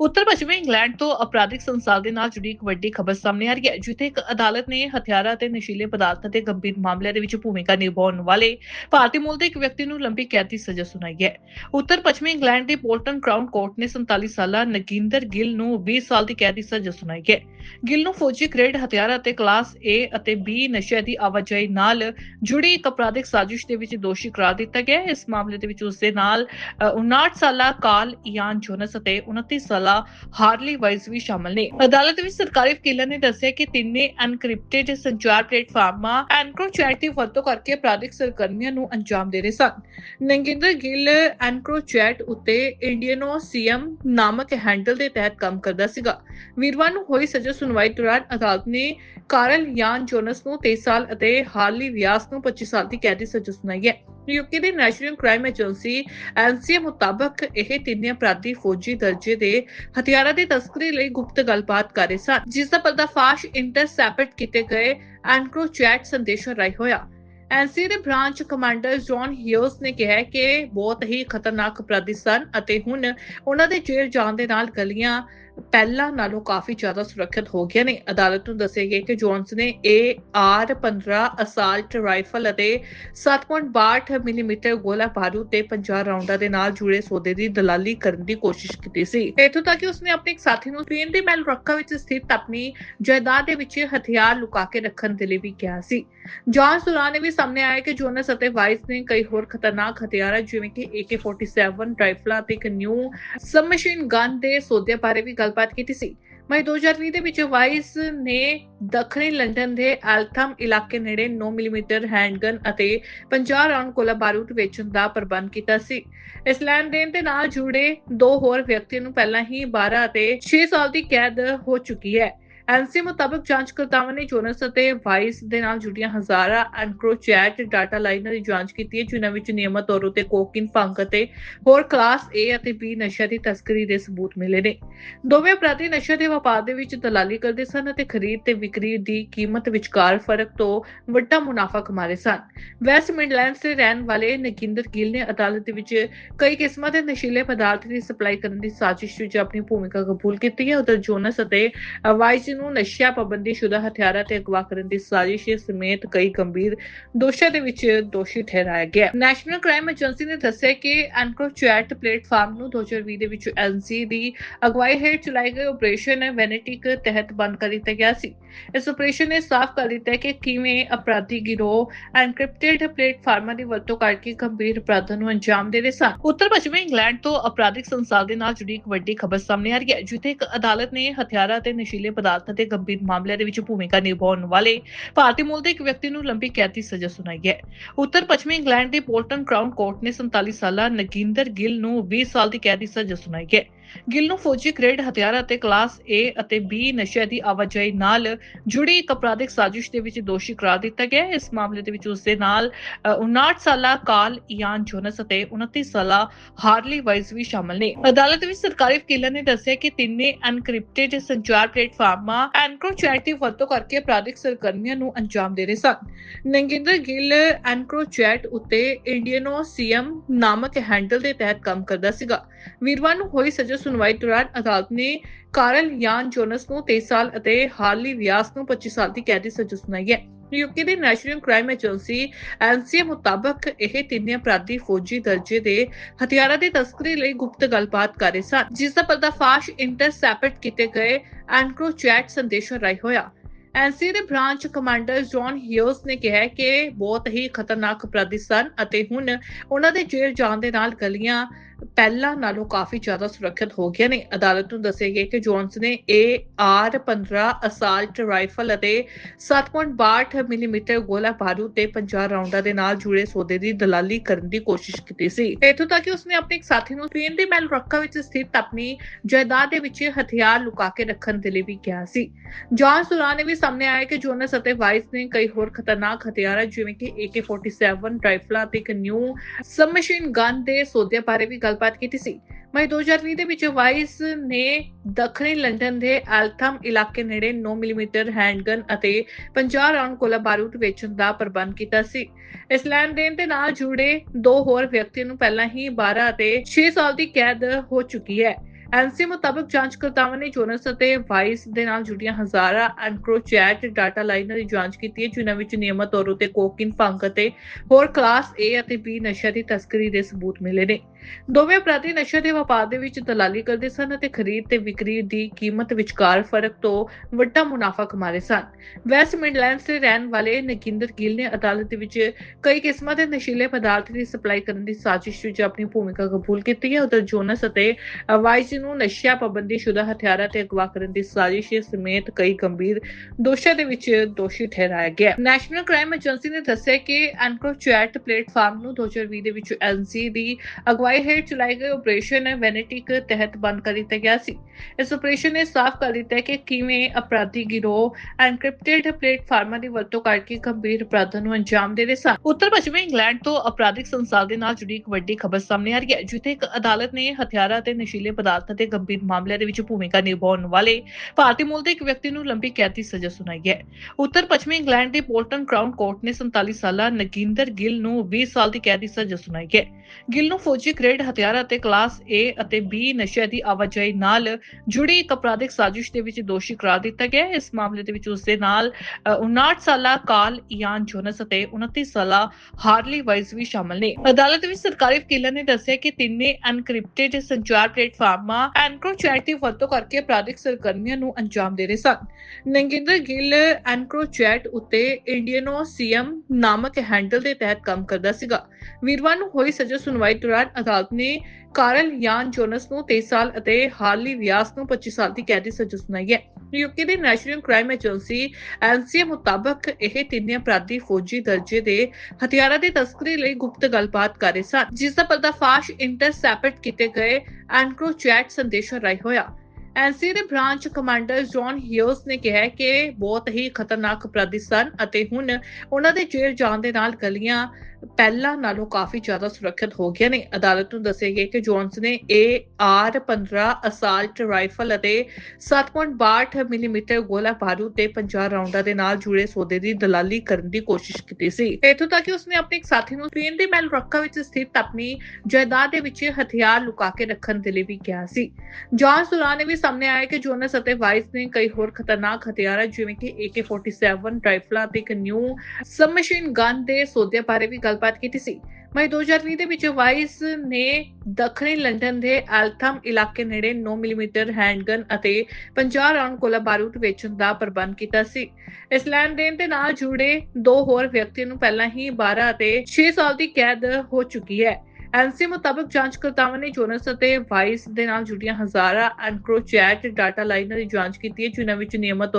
ਉੱਤਰ ਪੱਛਮੀ ਇੰਗਲੈਂਡ ਤੋਂ ਅਪਰਾਧਿਕ ਸੰਸਾਰ ਦੇ ਨਾਲ ਜੁੜੀ ਇੱਕ ਵੱਡੀ ਖਬਰ ਸਾਹਮਣੇ ਆ ਰਹੀ ਹੈ ਜਿੱਥੇ ਇੱਕ ਅਦਾਲਤ ਨੇ ਹਥਿਆਰਾਂ ਤੇ ਨਸ਼ੀਲੇ ਪਦਾਰਥਾਂ ਦੇ ਗੰਭੀਰ ਮਾਮਲਿਆਂ ਦੇ ਵਿੱਚ ਭੂਮਿਕਾ ਨਿਭਾਉਣ ਵਾਲੇ ਭਾਰਤੀ ਮੂਲ ਦੇ ਇੱਕ ਵਿਅਕਤੀ ਨੂੰ ਲੰਬੀ ਕੈਦ ਦੀ ਸਜ਼ਾ ਸੁਣਾਈ ਹੈ। ਉੱਤਰ ਪੱਛਮੀ ਇੰਗਲੈਂਡ ਦੇ ਪੋਲਟਨ ਕ੍ਰਾਊਨ ਕੋਰਟ ਨੇ 47 ਸਾਲਾ ਨਗਿੰਦਰ ਗਿੱਲ ਨੂੰ 20 ਸਾਲ ਦੀ ਕੈਦ ਦੀ ਸਜ਼ਾ ਸੁਣਾਈ ਹੈ। ਗਿੱਲ ਨੂੰ ਫੌਜੀ ਗ੍ਰੇਡ ਹਥਿਆਰਾਂ ਅਤੇ ਕਲਾਸ A ਅਤੇ B ਨਸ਼ੇ ਦੀ ਆਵਾਜਾਈ ਨਾਲ ਜੁੜੀ ਇੱਕ ਅਪਰਾਧਿਕ ਸਾਜ਼ਿਸ਼ ਦੇ ਵਿੱਚ ਦੋਸ਼ੀ ਕਰਾਰ ਦਿੱਤਾ ਗਿਆ ਹੈ। ਇਸ ਮਾਮਲੇ ਦੇ ਵਿੱਚ ਉਸ ਦੇ ਨਾਲ ਅ, 59 ਸਾਲਾ ਕਾਲ ਇਆਨ ਜੋਨਸ ਅਤੇ 29 ਸਾਲਾ ਹਾਰਲੀ ਵਾਈਸ ਵੀ ਸ਼ਾਮਲ ਨੇ। ਅਦਾਲਤ ਵਿੱਚ ਸਰਕਾਰੀ ਵਕੀਲਾਂ ਨੇ ਦੱਸਿਆ ਕਿ ਤਿੰਨੇ ਐਨਕ੍ਰਿਪਟਡ ਸੰਚਾਰ ਪਲੇਟਫਾਰਮਾਂ ਐਨਕ੍ਰੋਚੈਟ ਦੀ ਵਰਤੋਂ ਕਰਕੇ ਅਪਰਾਧਿਕ ਸਰਗਰਮੀਆਂ ਨੂੰ ਅੰਜਾਮ ਦੇ ਰਹੇ ਸਨ। ਨੰਗਿੰਦਰ ਗਿੱਲ ਐਨਕ੍ਰੋਚੈਟ ਉੱਤੇ ਇੰਡੀਅਨੋ ਸੀਐਮ ਨਾਮਕ ਹੈਂਡਲ ਦੇ ਤਹਿਤ ਕੰਮ ਕਰਦਾ ਸੀਗਾ। ਵੀਰਵਾਰ ਨੂੰ ਹੋਈ ਸਜ਼ਾ ਸੁਣਵਾਈ ਦੌਰਾਨ ਅਦਾਲਤ ਨੇ ਕਾਰਲ ਯਾਨ ਜੋਨਸ ਨੂੰ 23 ਸਾਲ ਅਤੇ ਹਾਰਲੀ ਵਿਆਸ ਨੂੰ 25 ਸਾਲ ਦੀ ਕੈਦ ਦੀ ਸਜ਼ਾ ਸੁਣਾਈ ਹੈ। ਯੂਕੇ ਦੀ ਨੈਸ਼ਨਲ ਕ੍ਰਾਈਮ ਏਜੰਸੀ ਐਨਸੀਏ ਮੁਤਾਬਕ ਇਹ ਤਿੰਨੇ ਅਪਰਾਧੀ ਫੌਜੀ ਦਰਜੇ ਦੇ ਹਥਿਆਰਾਂ ਦੀ ਤਸਕਰੀ ਲਈ ਗੁਪਤ ਗੱਲਬਾਤ ਕਰ ਰਹੇ ਸਨ, ਜਿਸ ਦਾ ਪਰਦਾਫਾਸ਼ ਇੰਟਰਸੈਪਟ ਕੀਤੇ ਗਏ ਐਨਕ੍ਰੋ ਚੈਟ ਸੰਦੇਸ਼ਾਂ ਰਾਹੀਂ ਹੋਇਆ। ਐਨਸੀ ਦੇ ਬ੍ਰਾਂਚ ਕਮਾਂਡਰ ਜੌਨ ਹਿਊਸ ਨੇ ਕਿਹਾ ਕਿ ਬਹੁਤ ਹੀ ਖਤਰਨਾਕ ਅਪਰਾਧੀ ਸਨ ਅਤੇ ਹੁਣ ਉਹਨਾਂ ਦੇ ਜੇਲ੍ਹ ਜਾਣ ਦੇ ਨਾਲ ਗਲੀਆਂ ਪਹਿਲਾਂ ਨਾਲੋਂ ਕਾਫੀ ਜ਼ਿਆਦਾ ਸੁਰੱਖਿਅਤ ਹੋ ਗਿਆ ਨੇ। ਅਦਾਲਤ ਨੂੰ ਦੱਸਿਆ ਗਿਆ ਕਿ ਜੌਨਸ ਨੇ AR-15 ਅਸਾਲਟ ਰਾਈਫਲ ਅਤੇ 7.62 ਮਿਲੀਮੀਟਰ ਗੋਲਾ ਬਾਰੂਦ ਤੇ 50 ਰਾਉਂਡਾਂ ਦੇ ਨਾਲ ਜੁੜੇ ਸੌਦੇ ਦੀ ਦਲਾਲੀ ਕਰਨ ਦੀ ਕੋਸ਼ਿਸ਼ ਕੀਤੀ ਸੀ। ਇੱਥੋਂ ਤੱਕ ਕਿ ਉਸਨੇ ਆਪਣੇ ਇੱਕ ਸਾਥੀ ਨੂੰ ਸਪੇਨ ਦੇ ਮੈਲ ਵਿੱਚ ਸਥਿਤ ਆਪਣੀ ਜਾਇਦਾਦ ਦੇ ਵਿੱਚ ਹਥਿਆਰ ਲੁਕਾ ਕੇ ਰੱਖਣ ਦੇ ਲਈ ਵੀ ਕਿਹਾ ਸੀ। ਜਾਂਚ ਦੌਰਾਨ ਇਹ ਵੀ ਸਾਹਮਣੇ ਆਇਆ ਕਿ ਜੋਨਸ ਅਤੇ ਵਾਈਸ ਨੇ ਕਈ ਹੋਰ ਖਤਰਨਾਕ ਹਥਿਆਰਾਂ, ਜਿਵੇਂ ਕਿ AK47 ਰਾਈਫਲਾਂ ਤੇ ਇੱਕ ਨਿਊ ਸਬਮਸ਼ੀਨ ਗਨ ਦੇ ਸੌਦੇ ਬਾਰੇ ਵੀ ਗੱਲਬਾਤ ਕੀਤੀ ਸੀ। ਮਈ 2020 ਦੇ ਵਿੱਚ ਵਾਈਸ ਨੇ ਦੱਖਣੀ ਲੰਡਨ ਦੇ ਐਲਥਮ ਇਲਾਕੇ ਨੇੜੇ 9 ਮਿਲੀਮੀਟਰ ਹੈਂਡਗਨ ਅਤੇ 50 ਰਾਉਂਡ ਗੋਲਾ ਬਾਰੂਦ ਵੇਚਣ ਦਾ ਪ੍ਰਬੰਧ ਕੀਤਾ ਸੀ। ਇਸ ਲੈਣ ਦੇਣ ਦੇ ਨਾਲ ਜੁੜੇ ਦੋ ਹੋਰ ਵਿਅਕਤੀਆਂ ਨੂੰ ਪਹਿਲਾਂ ਹੀ 12 ਅਤੇ 6 ਸਾਲ ਦੀ ਕੈਦ ਹੋ ਚੁੱਕੀ ਹੈ। ਐਨਸੀ ਮੁਤਾਬਕ ਜਾਂਚਕਰਤਾਵਾਂ ਨੇ ਜੋਨਸ ਅਤੇ ਵਾਈਸ ਦੇ ਨਾਲ ਜੁੜੀਆਂ ਹਜ਼ਾਰਾਂ ਐਨਕ੍ਰੋਚੈਟ ਡਾਟਾ ਲਾਈਨਾਂ ਦੀ ਜਾਂਚ ਕੀਤੀ ਹੈ, ਜਿਨ੍ਹਾਂ ਵਿੱਚ ਨਿਯਮਤ ਤੌਰ ਉਤੇ ਕੋਕਿਨ, ਭੰਗ ਅਤੇ ਹੋਰ ਕਲਾਸ A ਅਤੇ B ਨਸ਼ਾ ਦੀ ਤਸਕਰੀ ਦੇ ਸਬੂਤ ਮਿਲੇ ਨੇ। ਦੋਵੇਂ ਅਪਰਾਧੀ ਨਸ਼ਾ ਦੇ ਵਪਾਰ ਦੇ ਵਿੱਚ ਦਲਾਲੀ ਕਰਦੇ ਸਨ ਅਤੇ ਖਰੀਦ ਤੇ ਵਿਕਰੀ ਦੀ ਕੀਮਤ ਵਿਚਕਾਰ ਫ਼ਰਕ ਤੋਂ ਵੱਡਾ ਮੁਨਾਫਾ ਕਮਾ ਰਹੇ ਸਨ। ਵੈਸਟ ਮਿਡਲੈਂਡਸ ਦੇ ਰਹਿਣ ਵਾਲੇ ਨਗਿੰਦਰ ਗਿੱਲ ਨੇ ਅਦਾਲਤ ਦੇ ਵਿੱਚ ਕਈ ਕਿਸਮਾਂ ਦੇ ਨਸ਼ੀਲੇ ਪਦਾਰਥ ਦੀ ਸਪਲਾਈ ਕਰਨ ਦੀ ਸਾਜ਼ਿਸ਼ ਵਿੱਚ ਆਪਣੀ ਭੂਮਿਕਾ ਕਬੂਲ ਕੀਤੀ ਹੈ। ਉਧਰ ਜੋਨਸ ਅਤੇ ਵਾਈਸ ਨੂੰ ਨਸ਼ਾ ਪਾਬੰਦੀ ਸ਼ੁਦਾ ਹਥਿਆਰਾਂ ਤੇ ਅਗਵਾ ਕਰਨ ਦੀ ਸਾਜ਼ਿਸ਼ ਸਮੇਤ ਕਈ ਗੰਭੀਰ ਦੋਸ਼ਾਂ ਦੇ ਵਿੱਚ ਦੋਸ਼ੀ ਠਹਿਰਾਇਆ ਗਿਆ। ਨੈਸ਼ਨਲ ਕ੍ਰਾਈਮ ਏਜੰਸੀ ਨੇ ਦੱਸਿਆ ਕਿ ਐਨਕ੍ਰੋਚੈਟ ਪਲੇਟਫਾਰਮ ਨੂੰ 2020 ਦੇ ਵਿੱਚ ਐਨਸੀ ਦੀ ਅਗਵਾਈ ਹੇਠ ਚਲਾਏ ਗਏ ਆਪਰੇਸ਼ਨ ਵੈਨੇਟਿਕ ਤਹਿਤ ਬੰਦ ਕਰ ਦਿੱਤਾ ਗਿਆ ਸੀ। ਇਸ ਆਪਰੇਸ਼ਨ ਨੇ ਸਾਫ਼ ਕਰ ਦਿੱਤਾ ਕਿ ਕਿਵੇਂ ਅਪਰਾਧੀ ਗਿਰੋਹ ਐਨਕ੍ਰਿਪਟਡ ਪਲੇਟਫਾਰਮਾਂ ਦੀ ਵਰਤੋਂ ਕਰਕੇ ਗੰਭੀਰ ਅਪਰਾਧਾਂ ਨੂੰ ਅੰਜਾਮ ਦੇ ਰਹੇ ਸਨ। ਉੱਤਰ ਪੱਛਮੀ ਇੰਗਲੈਂਡ ਤੋਂ ਅਪਰਾਧਿਕ ਸੰਸਾਰ ਦੇ ਨਾਲ ਜੁੜੀ ਇੱਕ ਵੱਡੀ ਖਬਰ ਸਾਹਮਣੇ ਆ ਰਹੀ ਹੈ, ਜਿੱਥੇ ਇੱਕ ਅਦਾਲਤ ਨੇ ਹਥਿਆਰਾਂ ਤੇ ਨਸ਼ੀਲੇ ਪਦਾਰਥ ਦੇ ਗੰਭੀਰ ਮਾਮਲਿਆਂ ਦੇ ਵਿੱਚ ਭੂਮਿਕਾ ਨਿਭਾਉਣ ਵਾਲੇ ਭਾਰਤੀ ਮੂਲ ਦੇ ਇੱਕ ਵਿਅਕਤੀ ਨੂੰ ਲੰਬੀ ਕੈਦ ਦੀ ਸਜ਼ਾ ਸੁਣਾਈ ਹੈ। ਉੱਤਰ ਪੱਛਮੀ ਇੰਗਲੈਂਡ ਦੇ ਪੋਲਟਨ ਕ੍ਰਾਊਨ ਕੋਰਟ ਨੇ 47 ਸਾਲਾ ਨਗਿੰਦਰ ਗਿੱਲ ਨੂੰ 20 ਸਾਲ ਦੀ ਕੈਦ ਦੀ ਸਜ਼ਾ ਸੁਣਾਈ ਹੈ। ਗਿੱਲ ਨੂੰ ਫੌਜੀ ਗ੍ਰੇਡ ਹਥਿਆਰ ਅਤੇ ਕਲਾਸ A ਅਤੇ B ਨਸ਼ੇ ਦੀ ਆਵਾਜਾਈ ਨਾਲ ਜੁੜੀ ਇੱਕ ਅਪਰਾਧਿਕ ਸਾਜ਼ਿਸ਼ ਦੇ ਵਿੱਚ ਦੋਸ਼ੀ ਕਰਾਰ ਦਿੱਤਾ ਗਿਆ ਹੈ। ਇਸ ਮਾਮਲੇ ਦੇ ਵਿੱਚ ਉਸ ਦੇ ਨਾਲ 59 ਸਾਲਾ ਕਾਲ ਇਆਨ ਜੋਨਸ ਅਤੇ 29 ਸਾਲਾ ਹਾਰਲੀ ਵਾਈਸ ਵੀ ਸ਼ਾਮਲ ਨੇ। ਅਦਾਲਤ ਵਿੱਚ ਸਰਕਾਰੀ ਵਕੀਲਾਂ ਨੇ ਦੱਸਿਆ ਕਿ ਤਿੰਨੇ ਐਨਕ੍ਰਿਪਟਡ ਸੰਚਾਰ ਪਲੇਟਫਾਰਮਾਂ ਐਨਕ੍ਰੋਚੈਟ ਦੀ ਵਰਤੋਂ ਕਰਕੇ ਅਪਰਾਧਿਕ ਸਰਗਰਮੀਆਂ ਨੂੰ ਅੰਜਾਮ ਦੇ ਰਹੇ ਸਨ। ਨੰਗਿੰਦਰ ਗਿੱਲ ਐਨਕ੍ਰੋਚੈਟ ਉੱਤੇ ਇੰਡੀਅਨੋ ਸੀਐਮ ਨਾਮਕ ਹੈਂਡਲ ਦੇ ਤਹਿਤ ਕੰਮ ਕਰਦਾ ਸੀਗਾ। ਵੀਰਵਾਰ ਨੂੰ ਹੋਈ ਸਜ਼ਾ ਸੁਣਵਾਈ ਦੌਰਾਨ ਅਦਾਲਤ ਨੇ ਕਾਰਲ ਯਾਨ ਜੋਨਸ ਨੂੰ 23 ਸਾਲ ਅਤੇ ਹਾਰਲੀ ਵਿਆਸ ਨੂੰ 25 ਸਾਲ ਦੀ ਕੈਦ ਦੀ ਸਜ਼ਾ ਸੁਣਾਈ ਹੈ। ਯੂਕੇ ਦੀ ਨੈਸ਼ਨਲ ਕ੍ਰਾਈਮ ਏਜੰਸੀ ਐਨਸੀਏ ਮੁਤਾਬਕ ਇਹ ਤਿੰਨੇ ਅਪਰਾਧੀ ਫੌਜੀ ਦਰਜੇ ਦੇ ਹਥਿਆਰਾਂ ਦੀ ਤਸਕਰੀ ਲਈ ਗੁਪਤ ਗੱਲਬਾਤ ਕਰ ਰਹੇ ਸਨ, ਜਿਸ ਦਾ ਪਰਦਾਫਾਸ਼ ਇੰਟਰਸੈਪਟ ਕੀਤੇ ਗਏ ਐਨਕ੍ਰੋ ਚੈਟ ਸੰਦੇਸ਼ਾਂ ਰਾਹੀਂ ਹੋਇਆ। ਐਨਸੀ ਦੇ ਬ੍ਰਾਂਚ ਕਮਾਂਡਰ ਜੌਨ ਹਿਊਸ ਨੇ ਕਿਹਾ ਕਿ ਬਹੁਤ ਹੀ ਖਤਰਨਾਕ ਅਪਰਾਧੀ ਸਨ ਅਤੇ ਹੁਣ ਉਹਨਾਂ ਦੇ ਜੇਲ੍ਹ ਜਾਣ ਦੇ ਨਾਲ ਗਲੀਆਂ ਪਹਿਲਾਂ ਨਾਲੋਂ ਕਾਫੀ ਜ਼ਿਆਦਾ ਸੁਰੱਖਿਅਤ ਹੋ ਗਿਆ ਨੇ। ਅਦਾਲਤ ਨੂੰ ਦੱਸਿਆ ਗਿਆ ਕਿ ਜੌਨਸ ਨੇ AR-15 ਅਸਾਲਟ ਰਾਈਫਲ ਅਤੇ 7.62 ਮਿਲੀਮੀਟਰ ਗੋਲਾ ਬਾਰੂਦ ਤੇ 50 ਰਾਉਂਡਾਂ ਦੇ ਨਾਲ ਜੁੜੇ ਸੌਦੇ ਦੀ ਦਲਾਲੀ ਕਰਨ ਦੀ ਕੋਸ਼ਿਸ਼ ਕੀਤੀ ਸੀ। ਇੱਥੋਂ ਤੱਕ ਕਿ ਉਸਨੇ ਆਪਣੇ ਇੱਕ ਸਾਥੀ ਨੂੰ ਸਪੇਨ ਦੇ ਮੈਲ ਵਿੱਚ ਸਥਿਤ ਆਪਣੀ ਜਾਇਦਾਦ ਦੇ ਵਿੱਚ ਹਥਿਆਰ ਲੁਕਾ ਕੇ ਰੱਖਣ ਦੇ ਲਈ ਵੀ ਕਿਹਾ ਸੀ। ਜਾਂਚ ਦੌਰਾਨ ਇਹ ਵੀ ਸਾਹਮਣੇ ਆਇਆ ਕਿ ਜੋਨਸ ਅਤੇ ਵਾਈਸ ਨੇ ਕਈ ਹੋਰ ਖਤਰਨਾਕ ਹਥਿਆਰਾਂ ਜਿਵੇਂ ਕਿ AK47 ਰਾਈਫਲਾਂ ਤੇ ਇੱਕ ਨਿਊ ਸਬਮਸ਼ੀਨ ਗਨ ਦੇ ਸੌਦੇ ਬਾਰੇ ਵੀ ਗੱਲ ਗੱਲਬਾਤ ਕੀਤੀ ਸੀ। ਮਈ 2020 ਦੇ ਵਿੱਚ ਵਾਈਸ ਨੇ ਦੱਖਣੀ ਲੰਡਨ ਦੇ ਐਲਥਮ ਇਲਾਕੇ ਨੇੜੇ 9 ਮਿਲੀਮੀਟਰ ਹੈਂਡਗਨ ਅਤੇ 50 ਰਾਉਂਡ ਗੋਲਾ ਬਾਰੂਦ ਵੇਚਣ ਦਾ ਪ੍ਰਬੰਧ ਕੀਤਾ ਸੀ। ਇਸ ਲੈਣ ਦੇਣ ਦੇ ਨਾਲ ਜੁੜੇ ਦੋ ਹੋਰ ਵਿਅਕਤੀਆਂ ਨੂੰ ਪਹਿਲਾਂ ਹੀ 12 ਅਤੇ 6 ਸਾਲ ਦੀ ਕੈਦ ਹੋ ਚੁੱਕੀ ਹੈ। ਐਨਸੀ ਮੁਤਾਬਕ ਜਾਂਚਕਰਤਾਵਾਂ ਨੇ ਜੋਨਸ ਅਤੇ ਵਾਈਸ ਦੇ ਨਾਲ ਜੁੜੀਆਂ ਹਜ਼ਾਰਾਂ ਐਨਕਰੋਚੈਟ ਡਾਟਾ ਲਾਈਨਾਂ ਦੀ ਜਾਂਚ ਕੀਤੀ ਹੈ, ਜਿਨ੍ਹਾਂ ਵਿੱਚ ਨਿਯਮਤ ਤੌਰ ਉਤੇ ਕੋਕਿਨ ਭੰਗ ਅਤੇ ਹੋਰ ਕਲਾਸ A ਅਤੇ B ਨਸ਼ਿਆਂ ਦੀ ਤਸਕਰੀ ਦੇ ਸਬੂਤ ਮਿਲੇ ਨੇ। ਦੋਵੇਂ ਅਪਰਾਧੀ ਨਸ਼ੇ ਦੇ ਵਪਾਰ ਦੇ ਵਿੱਚ ਦਲਾਲੀ ਕਰਦੇ ਸਨ ਅਤੇ ਖਰੀਦ ਤੇ ਵਿਕਰੀ ਦੀ ਕੀਮਤ ਵਿਚਕਾਰ ਫ਼ਰਕ ਤੋਂ ਵੱਡਾ ਮੁਨਾਫਾ ਕਮਾ ਰਹੇ ਸਨ। ਵੈਸਟ ਮਿਡਲੈਂਡਸ ਦੇ ਰਹਿਣ ਵਾਲੇ ਨਗਿੰਦਰ ਗਿੱਲ ਨੇ ਅਦਾਲਤ ਵਿੱਚ ਕਈ ਕਿਸਮਾਂ ਦੇ ਨਸ਼ੀਲੇ ਪਦਾਰਥ ਦੀ ਸਪਲਾਈ ਕਰਨ ਦੀ ਸਾਜ਼ਿਸ਼ ਵਿੱਚ ਆਪਣੀ ਭੂਮਿਕਾ ਕਬੂਲ ਕੀਤੀ ਹੈ। ਉਧਰ ਜੋਨਸ ਅਤੇ ਵਾਈਸ ਨੂੰ ਨਸ਼ਾ ਪਾਬੰਦੀਸ਼ੁਦਾ ਹਥਿਆਰਾਂ ਤੇ ਅਗਵਾ ਕਰਨ ਦੀ ਸਾਜ਼ਿਸ਼ ਸਮੇਤ ਕਈ ਗੰਭੀਰ ਦੋਸ਼ਾਂ ਦੇ ਵਿੱਚ ਦੋਸ਼ੀ ਠਹਿਰਾਇਆ ਗਿਆ ਨੈਸ਼ਨਲ ਕ੍ਰਾਈਮ ਏਜੰਸੀ ਨੇ ਦੱਸਿਆ ਕਿ ਐਨਕਰੋਚੈਟ ਪਲੇਟਫਾਰਮ ਨੂੰ 2020 ਦੇ ਵਿੱਚ ਐਨਸੀ ਦੀ ਅਗਵਾਈ ਹੇਠ ਚਲਾਏ ਗਏ ਆਪਰੇਸ਼ਨ ਵੈਨੇਟਿਕ ਤਹਿਤ ਬੰਦ ਕਰ ਦਿੱਤਾ ਗਿਆ ਸੀ। ਇਸ ਆਪਰੇਸ਼ਨ ਨੇ ਸਾਫ਼ ਕਰ ਦਿੱਤਾ ਕਿ ਕਿਵੇਂ ਅਪਰਾਧੀ ਗਿਰੋਹ ਐਨਕ੍ਰਿਪਟਡ ਪਲੇਟਫਾਰਮਾਂ ਦੀ ਵਰਤੋਂ ਕਰਕੇ ਗੰਭੀਰ ਅਪਰਾਧਾਂ ਨੂੰ ਅੰਜਾਮ ਦੇ ਰਹੇ ਸਨ। ਉੱਤਰ ਪੱਛਮੀ ਇੰਗਲੈਂਡ ਤੋਂ ਅਪਰਾਧਿਕ ਸੰਸਾਰ ਦੇ ਨਾਲ ਜੁੜੀ ਇੱਕ ਵੱਡੀ ਖਬਰ ਸਾਹਮਣੇ ਆ ਰਹੀ ਹੈ, ਜਿੱਥੇ ਇੱਕ ਅਦਾਲਤ ਨੇ ਹਥਿਆਰਾਂ ਤੇ ਨਸ਼ੀਲੇ ਪਦਾਰਥਾਂ ਤੇ ਗੰਭੀਰ ਮਾਮਲਿਆਂ ਦੇ ਵਿੱਚ ਭੂਮਿਕਾ ਨਿਭਾਉਣ ਵਾਲੇ ਭਾਰਤੀ ਮੂਲ ਦੇ ਇੱਕ ਵਿਅਕਤੀ ਨੂੰ ਲੰਬੀ ਕੈਦ ਦੀ ਸਜ਼ਾ ਸੁਣਾਈ ਹੈ। ਉੱਤਰ ਪੱਛਮੀ ਇੰਗਲੈਂਡ ਦੀ ਪੋਲਟਨ ਕ੍ਰਾਊਨ ਕੋਰਟ ਨੇ 47 ਸਾਲਾ ਨਗਿੰਦਰ ਗਿੱਲ ਨੂੰ 20 ਸਾਲ ਦੀ ਕੈਦ ਦੀ ਸਜ਼ਾ ਸੁਣਾਈ ਹੈ। ਗਿੱਲ ਨੂੰ ਫੌਜੀ ਗ੍ਰੇਡ ਹਥਿਆਰ ਅਤੇ ਕਲਾਸ A ਅਤੇ B ਨਸ਼ੇ ਦੀ ਆਵਾਜਾਈ ਨਾਲ ਜੁੜੀ ਇੱਕ ਅਪਰਾਧਿਕ ਸਾਜ਼ਿਸ਼ ਦੇ ਵਿੱਚ ਦੋਸ਼ੀ ਕਰਾਰ ਦਿੱਤਾ ਗਿਆ ਇਸ ਮਾਮਲੇ ਦੇ ਵਿੱਚ ਉਸ ਦੇ ਨਾਲ 59 ਸਾਲਾ ਕਾਲ ਇਆਨ ਜੋਨਸ ਅਤੇ 29 ਸਾਲਾ ਹਾਰਲੀ ਵਾਈਸ ਵੀ ਸ਼ਾਮਲ ਨੇ। ਅਦਾਲਤ ਵਿੱਚ ਸਰਕਾਰੀ ਵਕੀਲਾਂ ਨੇ ਦੱਸਿਆ ਕਿ ਤਿੰਨੇ ਐਨਕ੍ਰਿਪਟਡ ਸੰਚਾਰ ਪਲੇਟਫਾਰਮਾਂ ਐਨਕ੍ਰੋਚੈਟ ਦੀ ਵਰਤੋਂ ਕਰਕੇ ਅਪਰਾਧਿਕ ਸਰਗਰਮੀਆਂ ਨੂੰ ਅੰਜਾਮ ਦੇ ਰਹੇ ਸਨ। ਨੰਗਿੰਦਰ ਗਿੱਲ ਐਨਕ੍ਰੋਚੈਟ ਉੱਤੇ ਇੰਡੀਅਨੋ ਸੀਐਮ ਨਾਮਕ ਹੈਂਡਲ ਦੇ ਤਹਿਤ ਕੰਮ ਕਰਦਾ ਸੀਗਾ। ਵੀਰਵਾਰ ਨੂੰ ਹੋਈ ਸਜ਼ਾ ਸੁਣਵਾਈ ਦੌਰਾਨ ਅਦਾਲਤ ਨੇ ਕਾਰਲ ਯਾਨ ਜੋਨਸ ਨੂੰ 23 ਸਾਲ ਅਤੇ ਹਾਰਲੀ ਵਿਆਸ ਨੂੰ 25 ਸਾਲ ਦੀ ਕੈਦ ਦੀ ਸਜ਼ਾ ਸੁਣਾਈ ਹੈ। ਯੂਕੇ ਦੀ ਨੈਸ਼ਨਲ ਕ੍ਰਾਈਮ ਏਜੰਸੀ ਐਨਸੀਏ ਮੁਤਾਬਕ ਇਹ ਤਿੰਨੇ ਅਪਰਾਧੀ ਫੌਜੀ ਦਰਜੇ ਦੇ ਹਥਿਆਰਾਂ ਦੀ ਤਸਕਰੀ ਲਈ ਗੁਪਤ ਗੱਲਬਾਤ ਕਰ ਰਹੇ ਸਨ, ਜਿਸ ਦਾ ਪਰਦਾਫਾਸ਼ ਇੰਟਰਸੈਪਟ ਕੀਤੇ ਗਏ ਐਨਕ੍ਰੋਚੈਟ ਸੰਦੇਸ਼ਾਂ ਰਾਹੀਂ ਹੋਇਆ। ਐਨਸੀਏ ਦੇ ਬ੍ਰਾਂਚ ਕਮਾਂਡਰ ਜੌਨ ਹਿਊਸ ਨੇ ਕਿਹਾ ਕਿ ਬਹੁਤ ਹੀ ਖਤਰਨਾਕ ਅਪਰਾਧੀ ਸਨ ਅਤੇ ਹੁਣ ਉਹਨਾਂ ਦੇ ਜੇਲ੍ਹ ਜਾਣ ਦੇ ਨਾਲ ਗਲੀਆਂ ਪਹਿਲਾਂ ਨਾਲੋਂ ਕਾਫੀ ਜ਼ਿਆਦਾ ਸੁਰੱਖਿਅਤ ਹੋ ਗਈਆਂ ਨੇ। ਅਦਾਲਤ ਨੂੰ ਦੱਸਿਆ ਗਿਆ ਕਿ ਜੌਨਸ ਨੇ AR-15 ਅਸਾਲਟ ਰਾਈਫਲ ਅਤੇ 7.62 ਮਿਲੀਮੀਟਰ ਗੋਲਾ ਬਾਰੂਦ ਤੇ 50 ਰਾਉਂਡਾਂ ਦੇ ਨਾਲ ਜੁੜੇ ਸੌਦੇ ਦੀ ਦਲਾਲੀ ਕਰਨ ਦੀ ਕੋਸ਼ਿਸ਼ ਕੀਤੀ ਸੀ। ਇੱਥੋਂ ਤੱਕ ਕਿ ਉਸਨੇ ਆਪਣੇ ਇੱਕ ਸਾਥੀ ਨੂੰ ਟ੍ਰੇਨ ਦੇ ਮੈਲ ਵਿੱਚ ਸਥਿਤ ਆਪਣੀ ਜਾਇਦਾਦ ਦੇ ਵਿੱਚ ਹਥਿਆਰ ਲੁਕਾ ਕੇ ਰੱਖਣ ਦੇ ਲਈ ਵੀ ਕਿਹਾ ਸੀ। ਜਾਂਚ ਦੌਰਾਨ ਇਹ ਵੀ ਸਾਹਮਣੇ ਆਇਆ ਕਿ ਜੋਨਸ ਅਤੇ ਵਾਈਸ ਨੇ ਕਈ ਹੋਰ ਖਤਰਨਾਕ ਹਥਿਆਰਾਂ ਜਿਵੇਂ ਕਿ AK-47 ਰਾਈਫਲਾਂ ਅਤੇ ਇੱਕ ਨਿਊ ਸਬਮਸ਼ੀਨ ਗਨ ਦੇ ਸੌਦਿਆਂ ਬਾਰੇ ਵੀ ਗੱਲਬਾਤ ਕੀਤੀ ਸੀ। ਮਈ 2020 ਦੇ ਵਿੱਚ ਵਾਈਸ ਨੇ ਦੱਖਣੀ ਲੰਡਨ ਦੇ ਐਲਥਮ ਇਲਾਕੇ ਨੇੜੇ 9 ਮਿਲੀਮੀਟਰ ਹੈਂਡਗਨ ਅਤੇ 50 ਰਾਉਂਡ ਗੋਲਾ ਬਾਰੂਦ ਵੇਚਣ ਦਾ ਪ੍ਰਬੰਧ ਕੀਤਾ ਸੀ। ਇਸ ਲੈਣ ਦੇਣ ਦੇ ਨਾਲ ਜੁੜੇ ਦੋ ਹੋਰ ਵਿਅਕਤੀਆਂ ਨੂੰ ਪਹਿਲਾਂ ਹੀ 12 ਅਤੇ 6 ਸਾਲ ਦੀ ਕੈਦ ਹੋ ਚੁੱਕੀ ਹੈ। ਐਨਸੀ ਮੁਤਾਬਕ ਜਾਂਚਕਰਤਾਵਾਂ ਨੇ ਜੋਨਸ ਅਤੇ ਵਾਈਸ ਦੇ ਨਾਲ ਜੁੜੀਆਂ ਹਜ਼ਾਰਾਂ ਐਨਕਰੋਚੈਟ ਡਾਟਾ ਲਾਈਨਾਂ ਦੀ ਜਾਂਚ ਕੀਤੀ ਹੈ, ਜਿਨ੍ਹਾਂ ਵਿੱਚ ਨਿਯਮਤ